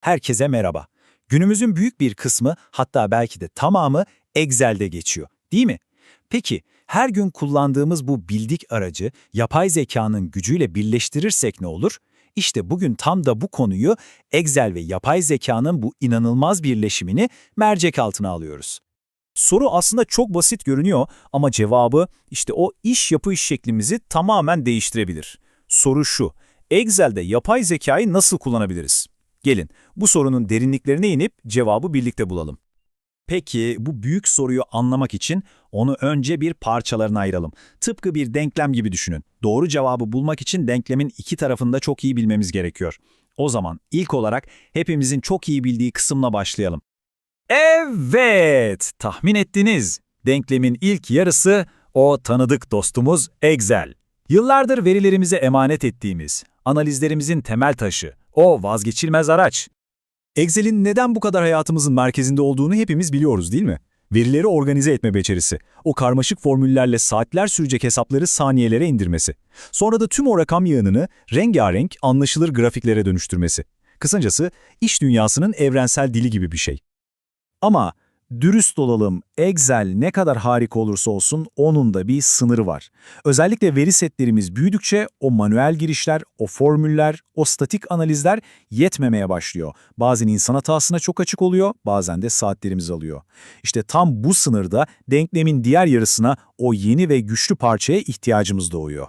Herkese merhaba. Günümüzün büyük bir kısmı hatta belki de tamamı Excel'de geçiyor, değil mi? Peki her gün kullandığımız bu bildik aracı yapay zekanın gücüyle birleştirirsek ne olur? İşte bugün tam da bu konuyu Excel ve yapay zekanın bu inanılmaz birleşimini mercek altına alıyoruz. Soru aslında çok basit görünüyor ama cevabı işte o iş yapış şeklimizi tamamen değiştirebilir. Soru şu, Excel'de yapay zekayı nasıl kullanabiliriz? Gelin bu sorunun derinliklerine inip cevabı birlikte bulalım. Peki bu büyük soruyu anlamak için onu önce bir parçalarına ayıralım. Tıpkı bir denklem gibi düşünün. Doğru cevabı bulmak için denklemin iki tarafını da çok iyi bilmemiz gerekiyor. O zaman ilk olarak hepimizin çok iyi bildiği kısımla başlayalım. Evet, tahmin ettiniz. Denklemin ilk yarısı o tanıdık dostumuz Excel. Yıllardır verilerimize emanet ettiğimiz, analizlerimizin temel taşı, o vazgeçilmez araç. Excel'in neden bu kadar hayatımızın merkezinde olduğunu hepimiz biliyoruz değil mi? Verileri organize etme becerisi, o karmaşık formüllerle saatler sürecek hesapları saniyelere indirmesi. Sonra da tüm o rakam yığınını rengarenk, anlaşılır grafiklere dönüştürmesi. Kısacası iş dünyasının evrensel dili gibi bir şey. Ama dürüst olalım, Excel ne kadar harika olursa olsun onun da bir sınırı var. Özellikle veri setlerimiz büyüdükçe o manuel girişler, o formüller, o statik analizler yetmemeye başlıyor. Bazen insan hatasına çok açık oluyor, bazen de saatlerimizi alıyor. İşte tam bu sınırda denklemin diğer yarısına o yeni ve güçlü parçaya ihtiyacımız doğuyor.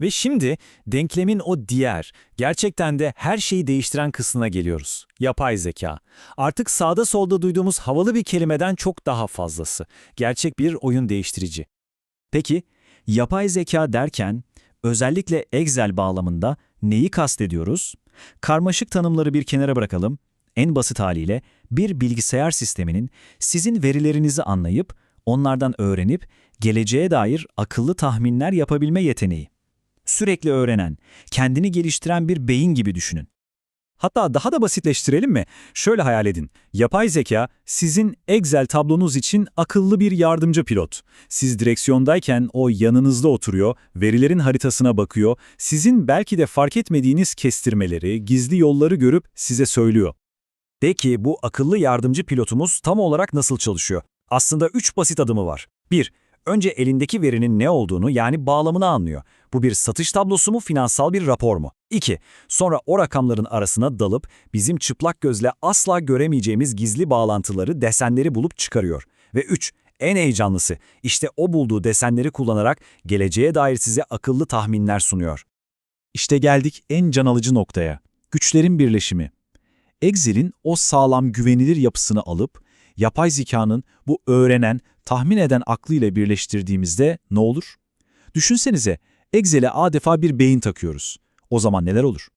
Ve şimdi denklemin o diğer, gerçekten de her şeyi değiştiren kısmına geliyoruz. Yapay zeka. Artık sağda solda duyduğumuz havalı bir kelimeden çok daha fazlası. Gerçek bir oyun değiştirici. Peki, yapay zeka derken özellikle Excel bağlamında neyi kastediyoruz? Karmaşık tanımları bir kenara bırakalım. En basit haliyle bir bilgisayar sisteminin sizin verilerinizi anlayıp, onlardan öğrenip, geleceğe dair akıllı tahminler yapabilme yeteneği sürekli öğrenen, kendini geliştiren bir beyin gibi düşünün. Hatta daha da basitleştirelim mi? Şöyle hayal edin. Yapay zeka sizin Excel tablonuz için akıllı bir yardımcı pilot. Siz direksiyondayken o yanınızda oturuyor, verilerin haritasına bakıyor, sizin belki de fark etmediğiniz kestirmeleri, gizli yolları görüp size söylüyor. Peki bu akıllı yardımcı pilotumuz tam olarak nasıl çalışıyor? Aslında üç basit adımı var. 1. Önce elindeki verinin ne olduğunu yani bağlamını anlıyor. Bu bir satış tablosu mu, finansal bir rapor mu? 2. Sonra o rakamların arasına dalıp bizim çıplak gözle asla göremeyeceğimiz gizli bağlantıları, desenleri bulup çıkarıyor. Ve 3. En heyecanlısı, işte o bulduğu desenleri kullanarak geleceğe dair size akıllı tahminler sunuyor. İşte geldik en can alıcı noktaya. Güçlerin birleşimi. Excel'in o sağlam güvenilir yapısını alıp, yapay zekanın bu öğrenen, tahmin eden aklıyla birleştirdiğimizde ne olur? Düşünsenize, Excel'e adeta bir beyin takıyoruz. O zaman neler olur?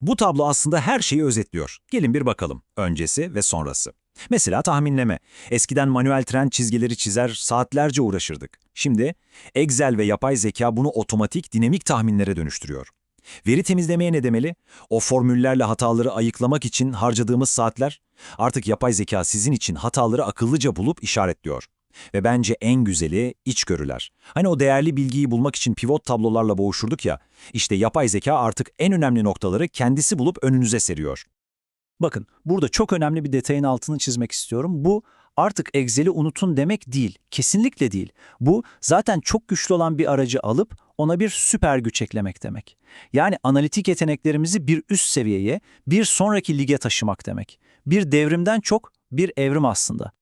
Bu tablo aslında her şeyi özetliyor. Gelin bir bakalım. Öncesi ve sonrası. Mesela tahminleme. Eskiden manuel trend çizgileri çizer, saatlerce uğraşırdık. Şimdi Excel ve yapay zeka bunu otomatik, dinamik tahminlere dönüştürüyor. Veri temizlemeye ne demeli? O formüllerle hataları ayıklamak için harcadığımız saatler. Artık yapay zeka sizin için hataları akıllıca bulup işaretliyor. Ve bence en güzeli içgörüler. Hani o değerli bilgiyi bulmak için pivot tablolarla boğuşurduk ya, işte yapay zeka artık en önemli noktaları kendisi bulup önünüze seriyor. Bakın, burada çok önemli bir detayın altını çizmek istiyorum. Bu artık Excel'i unutun demek değil, kesinlikle değil. Bu zaten çok güçlü olan bir aracı alıp ona bir süper güç eklemek demek. Yani analitik yeteneklerimizi bir üst seviyeye, bir sonraki lige taşımak demek. Bir devrimden çok bir evrim aslında.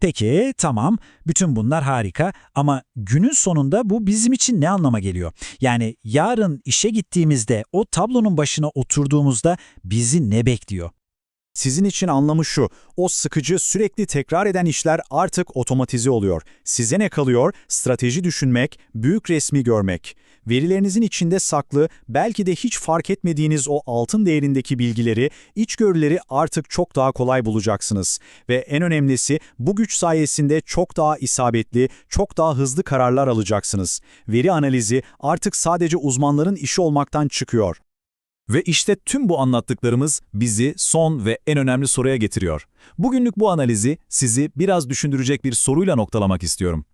Peki, tamam. Bütün bunlar harika ama günün sonunda bu bizim için ne anlama geliyor? Yani yarın işe gittiğimizde, o tablonun başına oturduğumuzda bizi ne bekliyor? Sizin için anlamı şu, o sıkıcı, sürekli tekrar eden işler artık otomatize oluyor. Size ne kalıyor? Strateji düşünmek, büyük resmi görmek. Verilerinizin içinde saklı, belki de hiç fark etmediğiniz o altın değerindeki bilgileri, içgörüleri artık çok daha kolay bulacaksınız. Ve en önemlisi bu güç sayesinde çok daha isabetli, çok daha hızlı kararlar alacaksınız. Veri analizi artık sadece uzmanların işi olmaktan çıkıyor. Ve işte tüm bu anlattıklarımız bizi son ve en önemli soruya getiriyor. Bugünlük bu analizi sizi biraz düşündürecek bir soruyla noktalamak istiyorum.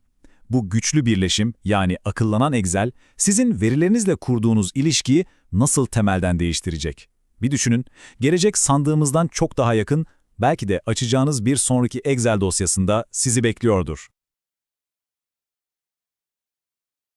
Bu güçlü birleşim yani akıllanan Excel sizin verilerinizle kurduğunuz ilişkiyi nasıl temelden değiştirecek? Bir düşünün, gelecek sandığımızdan çok daha yakın, belki de açacağınız bir sonraki Excel dosyasında sizi bekliyordur.